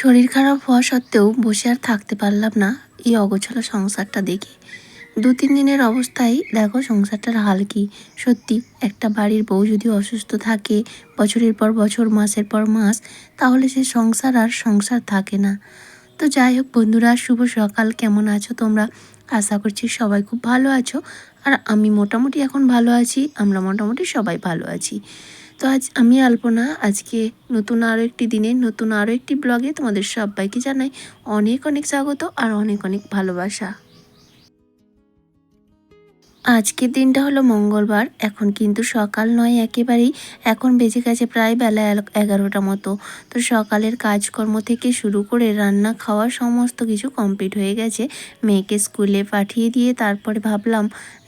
শরীর খারাপ হওয়া সত্ত্বেও বসে আর থাকতে পারলাম না এই অগোছালো সংসারটা দেখে। দু তিন দিনের অবস্থায় দেখো সংসারটার হাল কি। সত্যি, একটা বাড়ির বউ যদি অসুস্থ থাকে, বছরের পর বছর, মাসের পর মাস, তাহলে সে সংসার আর সংসার থাকে না। তো যাই হোক বন্ধুরা, শুভ সকাল। কেমন আছো তোমরা? আশা করছি সবাই খুব ভালো আছো। আর আমি মোটামুটি এখন ভালো আছি, আমরা মোটামুটি সবাই ভালো আছি। তো আজ আমি আলপনা। আজকে নতুন আরও একটি দিনে, নতুন আরও একটি ব্লগে তোমাদের সবাইকে জানাই অনেক অনেক স্বাগত আর অনেক অনেক ভালোবাসা। আজকের দিনটা হলো মঙ্গলবার, এখন কিন্তু সকাল নয় একেবারেই, এখন বেজে গেছে প্রায় বেলা এগারোটা মতো। তো সকালের কাজকর্ম থেকে শুরু করে রান্না খাওয়া সমস্ত কিছু কমপ্লিট হয়ে গেছে। মেয়েকে স্কুলে পাঠিয়ে দিয়ে তারপরে ভাবলাম,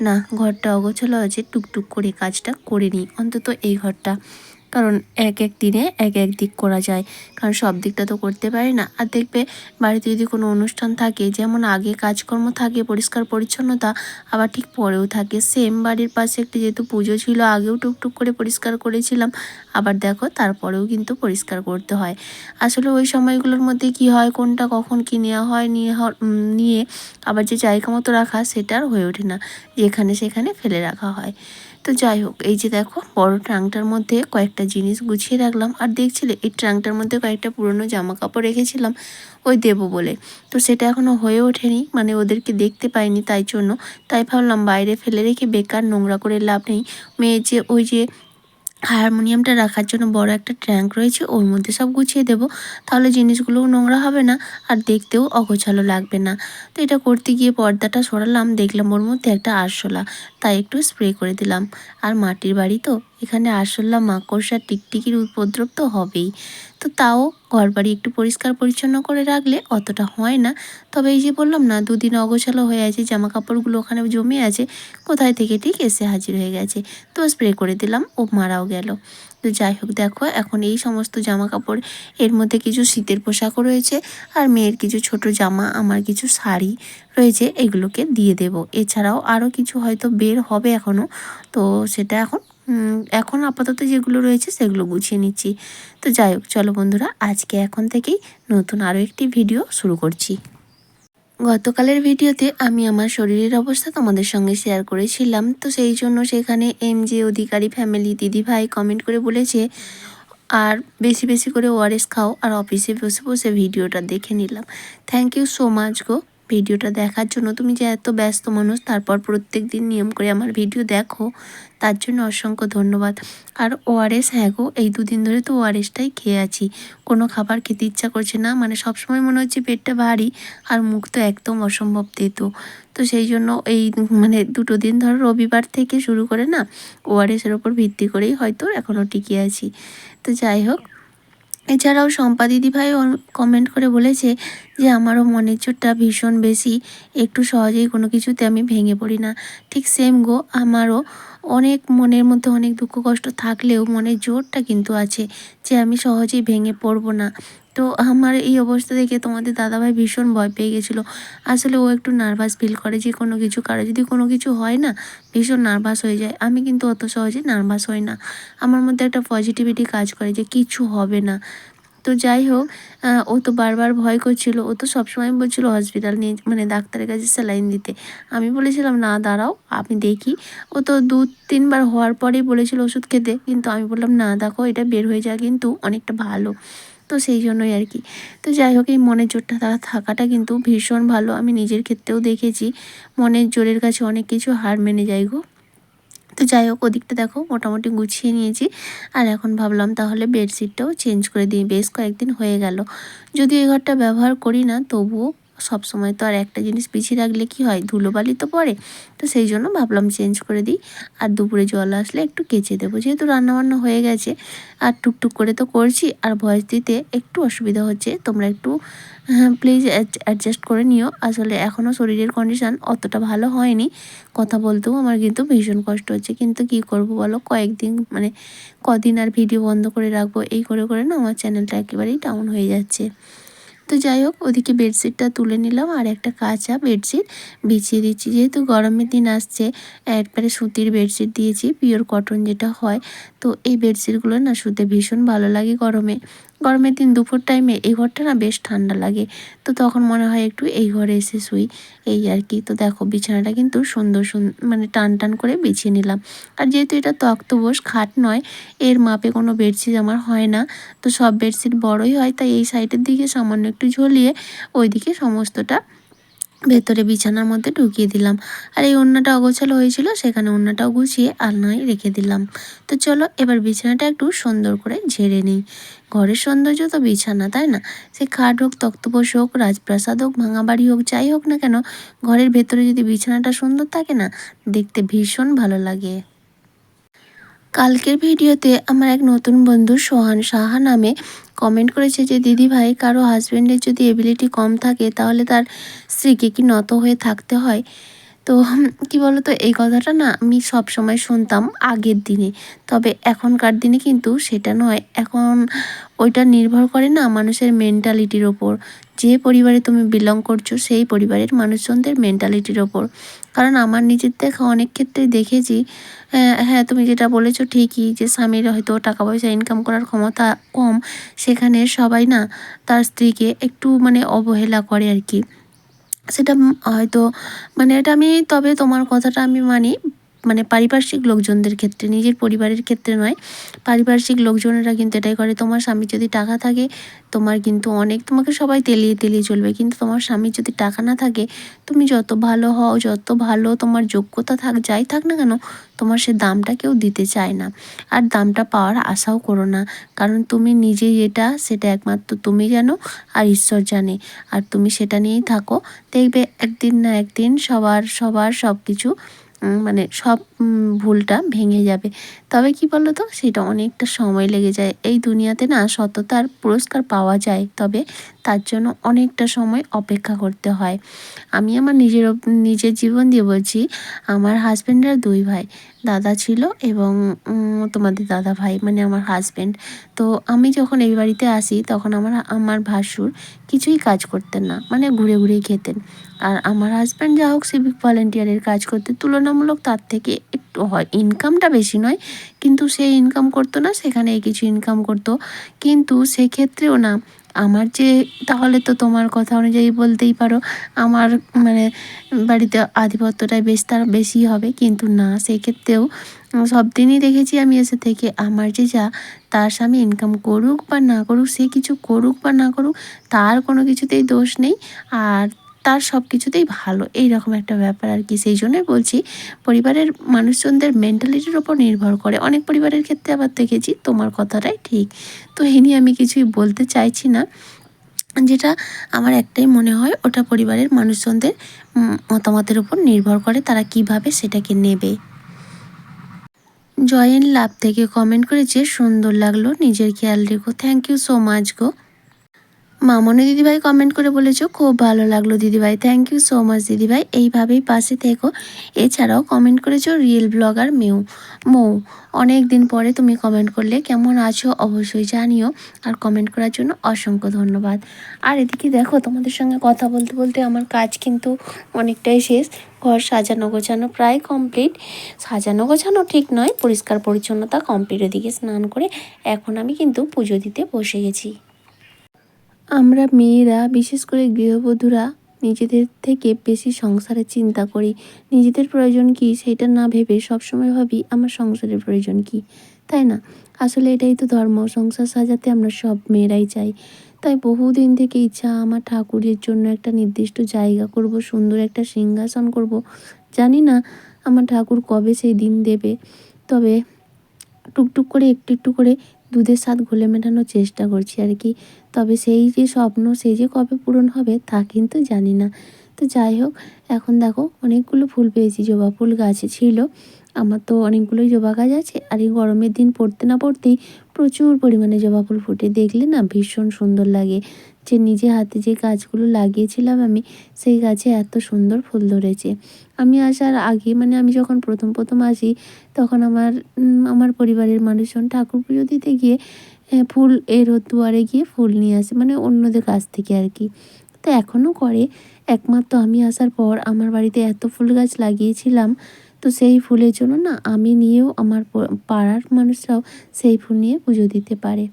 না, ঘরটা অগোছলো আছে টুকটুক করে কাজটা করে নিই। অন্তত এই ঘরটা। কারণ এক এক দিনে এক এক দিক করা যায়। কারণ সব দিকটা তো করতে পারি না। আর দেখবে, বাড়িতে যদি কোনো অনুষ্ঠান থাকে, যেমন আগে কাজকর্ম থাকে, পরিষ্কার পরিচ্ছন্নতা, আবার ঠিক পরেও থাকে। সেম বাড়ির পাশে একটি যেহেতু পুজো ছিল, আগেও টুকটুক করে পরিষ্কার করেছিলাম। আবার দেখো, তারপরেও কিন্তু পরিষ্কার করতে হয়। আসলে ওই সময়গুলোর মধ্যে কি হয়, কোনটা কখন কি নেওয়া হয়, নিয়ে নিয়ে আবার যে জায়গা মতো রাখা, সেটা আর হয়ে ওঠে না। যেখানে সেখানে ফেলে রাখা হয়। তো যাই হোক, এই যে দেখো, বড় ট্রাঙ্কটার মধ্যে কয়েকটা জিনিস গুছিয়ে রাখলাম। আর দেখছিলে, এই ট্রাঙ্কটার মধ্যে কয়েকটা পুরনো জামা কাপড় রেখেছিলাম, ওই দেব বলে। তো সেটা এখনও হয়ে ওঠেনি মানে ওদেরকে দেখতে পাইনি তাই জন্য। তাই ভাবলাম বাইরে ফেলে রেখে বেকার নোংরা করে লাভ নেই। মেয়ে যে, ওই যে হারমোনিয়ামটা রাখার জন্য বড় একটা ট্র্যাঙ্ক রয়েছে, ওর মধ্যে সব গুছিয়ে দেব। তাহলে জিনিসগুলোও নোংরা হবে না, আর দেখতেও অগোছালো লাগবে না। তো এটা করতে গিয়ে পর্দাটা সরালাম, দেখলাম ওর মধ্যে একটা আরশোলা, তাই একটু স্প্রে করে দিলাম। আর মাটির বাড়ি তো এখানে আরশোলা মাকড়সা, টিকটিকির উপদ্রব তো হবেই। তো তাও ঘর বাড়ি একটু পরিষ্কার পরিচ্ছন্ন করে রাখলে অতটা হয় না। তবে এই যে বললাম না, দুদিন অগোছালো হয়ে আছে জামা কাপড়গুলো ওখানে জমে আছে, কোথায় থেকে ঠিক এসে হাজির হয়ে গেছে। তো স্প্রে করে দিলাম, ও মারাও গেল। তো যাই হোক, দেখো, এখন এই সমস্ত জামা কাপড় এর মধ্যে কিছু শীতের পোশাকও রয়েছে, আর মেয়ের কিছু ছোট জামা, আমার কিছু শাড়ি রয়েছে, এগুলোকে দিয়ে দেব। এছাড়াও আরও কিছু হয়তো বের হবে এখনও তো সেটা এখন এখন আপাতত যেগুলো রয়েছে সেগুলো গুছিয়ে নিচ্ছি। তো যাই হোক, চলো বন্ধুরা, আজকে এখন থেকেই নতুন আরও একটি ভিডিও শুরু করছি। গতকালের ভিডিওতে আমি আমার শরীরের অবস্থা তোমাদের সঙ্গে শেয়ার করেছিলাম। তো সেই জন্য সেখানে এম জে অধিকারী ফ্যামিলি দিদি ভাই কমেন্ট করে বলেছে, আর বেশি বেশি করে ওআরএস খাও, আর অফিসে বসে বসে ভিডিওটা দেখে নিলাম। থ্যাংক ইউ সো মাচ গো। ভিডিওটা দেখার জন্য তুমি যে এত ব্যস্ত মানুষ, তারপর প্রত্যেক দিন নিয়ম করে আমার ভিডিও দেখো, তার জন্য অসংখ্য ধন্যবাদ। আর ওআরএস হ্যাঁ গো, এই দুদিন ধরে তো ওআরএসটাই খেয়ে আছি। কোনো খাবার খেতে ইচ্ছা করছে না মানে সবসময় মনে হচ্ছে পেটটা ভারী আর মুখ তো একদম অসম্ভব তেতো। তো সেই জন্য এই মানে দুটো দিন ধরো রবিবার থেকে শুরু করে না ওআরএসের ওপর ভিত্তি করেই হয়তো এখনও টিকে আছি। তো যাই হোক এছাড়াও শম্পা দিদিভাই কমেন্ট করে বলেছে যে, আমারও মনের চোটটা ভীষণ বেশি। একটু সহজেই কোনো কিছুতে আমি ভেঙে পড়ি না। ঠিক সেম গো, আমারও অনেক মনের মধ্যে অনেক দুঃখ কষ্ট থাকলেও মনের জোরটা কিন্তু আছে যে, আমি সহজেই ভেঙে পড়ব না। তো আমার এই অবস্থা দেখে তোমাদের দাদাভাই ভীষণ ভয় পেয়ে গেছিল। আসলে ও একটু নার্ভাস ফিল করে যে কোনো কিছু, কারও যদি কোনো কিছু হয় না, ভীষণ নার্ভাস হয়ে যায়। আমি কিন্তু অত সহজে নার্ভাস হই না। আমার মধ্যে একটা পজিটিভিটি কাজ করে যে কিছু হবে না। তো যাই হোক ও তো বারবার ভয় করছিল। ও তো সবসময় বলছিল হসপিটাল নিয়ে মানে ডাক্তারের কাছে স্যালাইন দিতে। আমি বলেছিলাম, না, দাঁড়াও, আমি দেখি। ও তো দু তিনবার হওয়ার পরেই বলেছিল ওষুধ খেতে। কিন্তু আমি বললাম, না, দেখো, এটা বের হয়ে যায় কিন্তু অনেকটা ভালো। তো সেই জন্যই আর কি। তো যাই হোক, এই মনের জোরটা তারা থাকাটা কিন্তু ভীষণ ভালো। আমি নিজের ক্ষেত্রেও দেখেছি, মনের জোরের কাছে অনেক কিছু হার মেনে যাই গো। তো যাই হোক, ওদিকটা দেখো, মোটামুটি গুছিয়ে নিয়েছি। আর এখন ভাবলাম তাহলে বেডশিটটাও চেঞ্জ করে দিই। বেশ কয়েকদিন হয়ে গেল। যদি এই ঘরটা ব্যবহার করি না, তবুও সব সময় তো আর একটা জিনিস পিছিয়ে রাখলে কি হয়? ধুলোবালি তো পড়ে। তো সেই জন্য ভাবলাম চেঞ্জ করে দিই। আর দুপুরে জল আসলে একটু কেচে দেবো। যেহেতু রান্নাবান্না হয়ে গেছে, আর টুকটুক করে তো করছি, আর ভয়েস দিতে একটু অসুবিধা হচ্ছে। তোমরা একটু প্লিজ অ্যাডজাস্ট করে নিও। আসলে এখনও শরীরের কন্ডিশান অতটা ভালো হয়নি। কথা বলতেও আমার কিন্তু ভীষণ কষ্ট হচ্ছে। কিন্তু কি করব বলো? কয়েকদিন মানে কদিন আর ভিডিও বন্ধ করে রাখব। এই করে করে না আমার চ্যানেলটা একেবারেই ডাউন হয়ে যাচ্ছে। তো যাই হোক, ওদিকে বেডশিটটা তুলে নিলাম আর একটা কাঁচা বেডশিট বিছিয়ে দিচ্ছি। যেহেতু গরমের দিন আসছে, একবারে সুতির বেডশিট দিয়েছি পিওর কটন যেটা হয়। তো এই বেডশিটগুলো না শুতে ভীষণ ভালো লাগে গরমে। গরমের দিন দুপুর টাইমে এই ঘরটা না বেশ ঠান্ডা লাগে। তো তখন মনে হয় একটু এই ঘরে এসে শুই। এই আর কি। তো দেখো, বিছানাটা কিন্তু সুন্দর সুন্দর মানে টান টান করে বিছিয়ে নিলাম। আর যেহেতু এটা তক্তবোস খাট নয়, এর মাপে কোনো বেডশিট আমার হয় না। তো সব বেডশিট বড়ই হয়, তাই এই সাইডের দিকে সামান্য একটু ঝলিয়ে ওইদিকে সমস্তটা ভেতরে বিছানার মধ্যে ঢুকিয়ে দিলাম। আর এই ওড়নাটা অগোছালো হয়েছিল, সেখানে ওড়নাটাও গুছিয়ে আলনায় রেখে দিলাম। তো চলো এবার বিছানাটা একটু সুন্দর করে ঝেড়ে নিই। ঘরের সৌন্দর্য তো বিছানা, তাই না? সে খাট হোক, তক্তপোষ হোক, রাজপ্রাসাদ হোক, ভাঙা বাড়ি হোক, যাই হোক না কেন, ঘরের ভেতরে যদি বিছানাটা সুন্দর থাকে না, দেখতে ভীষণ ভালো লাগে। কালকের ভিডিওতে আমার এক নতুন বন্ধু সোহান সাহা নামে কমেন্ট করেছে যে, দিদি ভাই, কারও হাজব্যান্ডের যদি এবিলিটি কম থাকে, তাহলে তার স্ত্রীকে কি নত হয়ে থাকতে হয়? তো কি বলতো, এই কথাটা না আমি সব সময় শুনতাম আগের দিনে। তবে এখনকার দিনে কিন্তু সেটা নয়। এখন ওইটা নির্ভর করে না মানুষের মেন্টালিটির ওপর। যে পরিবারে তুমি বিলং করছ, সেই পরিবারের মানুষজনদের মেন্টালিটির ওপর। কারণ আমার নিজের দেখা অনেক ক্ষেত্রে দেখেছি হ্যাঁ তুমি যেটা বলেছ ঠিকই যে স্বামীর হয়তো টাকা পয়সা ইনকাম করার ক্ষমতা কম। সেখানে সবাই না তার স্ত্রীকে একটু মানে অবহেলা করে আর কি। সেটা হয়তো মানে এটা আমি তবে তোমার কথাটা আমি মানি। মানে পারিপার্শ্বিক লোকজনদের ক্ষেত্রে, নিজের পরিবারের ক্ষেত্রে নয়, পারিপার্শ্বিক লোকজনেরা কিন্তু এটাই করে, তোমার স্বামী যদি টাকা থাকে, তোমার কিন্তু অনেক, তোমাকে সবাই তেলিয়ে তেলিয়ে চলবে। কিন্তু তোমার স্বামীর যদি টাকা না থাকে, তুমি যত ভালো হও, যত ভালো তোমার যোগ্যতা থাক, যাই থাক না কেন, তোমার সে দামটা কেউ দিতে চায় না। আর দামটা পাওয়ার আশাও করো না। কারণ তুমি নিজে যেটা, সেটা একমাত্র তুমি জানো, আর ঈশ্বর জানে। আর তুমি সেটা নিয়েই থাকো। দেখবে একদিন না একদিন সবার সবার সব কিছু মানে সব ভুলটা ভেঙে যাবে। তবে কি বলো তো সেটা অনেকটা সময় লেগে যায়। এই দুনিয়াতে না সততার পুরস্কার পাওয়া যায়। তবে তার জন্য অনেকটা সময় অপেক্ষা করতে হয়। আমি আমার নিজের নিজের জীবন দিয়ে বলছি, আমার হাজব্যান্ডের দুই ভাই, দাদা ছিল এবং তোমাদের দাদা ভাই মানে আমার হাজব্যান্ড তো আমি যখন এই বাড়িতে আসি, তখন আমার আমার ভাসুর কিছুই কাজ করতেন না মানে ঘুরে ঘুরেই খেতেন। আর আমার হাজব্যান্ড যা হোক সিভিক ভলেন্টিয়ারের কাজ করতে, তুলনামূলক তার থেকে একটু হয় ইনকামটা বেশি নয়, কিন্তু সে ইনকাম করতো না, সেখানে কিছু ইনকাম করতো। কিন্তু সেক্ষেত্রেও না আমার যে, তাহলে তো তোমার কথা অনুযায়ী বলতেই পারো, আমার মানে বাড়িতে আধিপত্যটাই বেশ তার বেশি হবে, কিন্তু না, সেক্ষেত্রেও সব দিনই দেখেছি আমি এসে থেকে আমার যে যা, তার স্বামী ইনকাম করুক বা না করুক, সে কিছু করুক বা না করুক, তার কোনো কিছুতেই দোষ নেই। আর তার সব কিছুতেই ভালো। এই রকম একটা ব্যাপার আর কি। সেই জন্যই বলছি, পরিবারের মানুষজনদের মেন্টালিটির ওপর নির্ভর করে। অনেক পরিবারের ক্ষেত্রে আবার দেখেছি, তোমার কথাটাই ঠিক। তো এই নিয়ে আমি কিছুই বলতে চাইছি না। যেটা আমার একটাই মনে হয়, ওটা পরিবারের মানুষজনদের মতামতের উপর নির্ভর করে, তারা কীভাবে সেটাকে নেবে। জয়েন লাভ থেকে কমেন্ট করেছে সুন্দর লাগল, নিজের খেয়াল রেখো। থ্যাংক ইউ সো মাচ গো। মামনি দিদিভাই কমেন্ট করে বলেছ, খুব ভালো লাগল দিদিভাই। থ্যাংক ইউ সো মাচ দিদিভাই। এইভাবেই পাশে থেকো। এছাড়াও কমেন্ট করেছ রিয়েল ব্লগার মেউ। মৌ, অনেক দিন পরে তুমি কমেন্ট করলে। কেমন আছো অবশ্যই জানিও। আর কমেন্ট করার জন্য অসংখ্য ধন্যবাদ। আর এদিকে দেখো, তোমাদের সঙ্গে কথা বলতে বলতে আমার কাজ কিন্তু অনেকটাই শেষ। ঘর সাজানো গোছানো প্রায় কমপ্লিট সাজানো গোছানো ঠিক নয়, পরিষ্কার পরিচ্ছন্নতা কমপ্লিট ওদিকে স্নান করে। এখন আমি কিন্তু পুজো দিতে বসে গেছি। আমরা মেয়েরা, বিশেষ করে গৃহবধূরা, নিজেদের থেকে বেশি সংসারের চিন্তা করি। নিজেদের প্রয়োজন কি সেটা না ভেবে সবসময় ভাবি, আমার সংসারের প্রয়োজন কি? তাই না? আসলে এটাই তো ধর্ম, সংসার সাজাতে আমরা সব মেয়েরাই চাই। তাই বহুদিন থেকে ইচ্ছা আমার ঠাকুরের জন্য একটা নির্দিষ্ট জায়গা করব, সুন্দর একটা সিংহাসন করব। জানি না আমার ঠাকুর কবে সেই দিন দেবে, তবে টুকটুক করে, একটু একটু করে দুধের স্বাদ ঘুলে মেটানোর চেষ্টা করছি আর কি। তবে সেই যে স্বপ্ন, সেই যে কবে পূরণ হবে তা কিন্তু জানি না। তো যাই হোক, এখন দেখো অনেকগুলো ফুল পেয়েছি, জবা ফুল গাছে ছিল। আমার তো অনেকগুলোই জবা গাছ আছে আর এই গরমের দিন পড়তে না পড়তেই প্রচুর পরিমাণে জবা ফুল ফুটে। দেখলে না ভীষণ সুন্দর লাগে। যে নিজে হাতে যে গাছগুলো লাগিয়েছিলাম আমি, সেই গাছে এত সুন্দর ফুল ধরেছে। আমি আসার আগে মানে আমি যখন প্রথম প্রথম আসি, তখন আমার আমার পরিবারের মানুষজন ঠাকুর পুজো দিতে গিয়ে ফুল এর দুয়ারে গিয়ে ফুল নিয়ে আসে মানে অন্যদের কাছ থেকে আর কি। তো এখনও করে, একমাত্র আমি আসার পর আমার বাড়িতে এত ফুল গাছ লাগিয়েছিলাম, তো সেই ফুলের জন্য না আমি নিয়েও আমার পাড়ার মানুষরাও সেই ফুল নিয়ে পুজো দিতে পারে।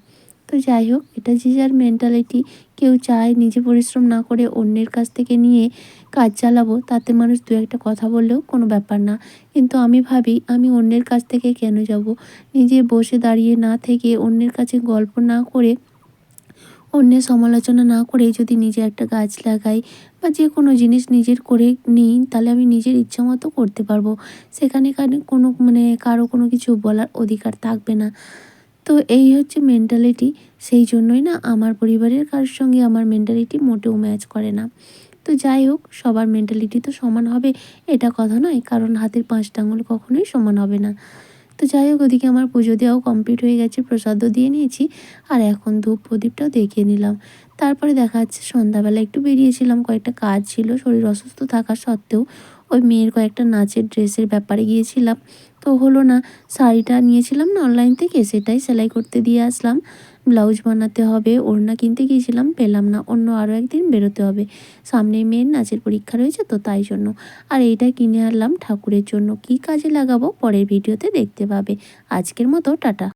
তো যাই হোক, এটা যে যার মেন্টালিটি কেউ চায় নিজে পরিশ্রম না করে অন্যের কাছ থেকে নিয়ে কাজ চালাবো, তাতে মানুষ দু একটা কথা বললেও কোনো ব্যাপার না। কিন্তু আমি ভাবি, আমি অন্যের কাছ থেকে কেন যাব? নিজে বসে দাঁড়িয়ে না থেকে অন্যের কাছে গল্প না করে, অন্যের সমালোচনা না করে যদি নিজে একটা গাছ লাগাই বা যে কোনো জিনিস নিজের করে নিই, তাহলে আমি নিজের ইচ্ছা মতো করতে পারব। সেখানে কোনো মানে কারও কোনো কিছু বলার অধিকার থাকবে না। তো এই হচ্ছে মেন্টালিটি সেই জন্যই না আমার পরিবারের কারোর সঙ্গে আমার মেন্টালিটি মোটেও ম্যাচ করে না। তো যাই হোক, সবার মেন্টালিটি তো সমান হবে, এটা কথা নয়, কারণ হাতের পাঁচটা আঙুল কখনোই সমান হবে না। তো যাই হোক, ওদিকে আমার পুজো দেওয়াও কমপ্লিট হয়ে গেছে, প্রসাদও দিয়ে নিয়েছি, আর এখন ধূপ প্রদীপটাও দেখিয়ে নিলাম। তারপরে দেখা যাচ্ছে সন্ধ্যাবেলা একটু বেরিয়েছিলাম, কয়েকটা কাজ ছিল, শরীর অসুস্থ থাকা সত্ত্বেও ওই মেয়ের কয়েকটা নাচের ড্রেসের ব্যাপারে গিয়েছিলাম। তো হলো না, শাড়িটা নিয়েছিলাম না অনলাইন থেকে, সেটাই সেলাই করতে দিয়ে আসলাম। ব্লাউজ বানাতে হবে, ওড়না কিনতে গিয়েছিলাম, পেলাম না, অন্য আরও একদিন বেরোতে হবে। সামনেই মেয়ের নাচের পরীক্ষা রয়েছে তো তাই জন্য। আর এইটা কিনে আনলাম ঠাকুরের জন্য। কি কাজে লাগাবো, পরের ভিডিওতে দেখতে পাবে। আজকের মতো, টাটা।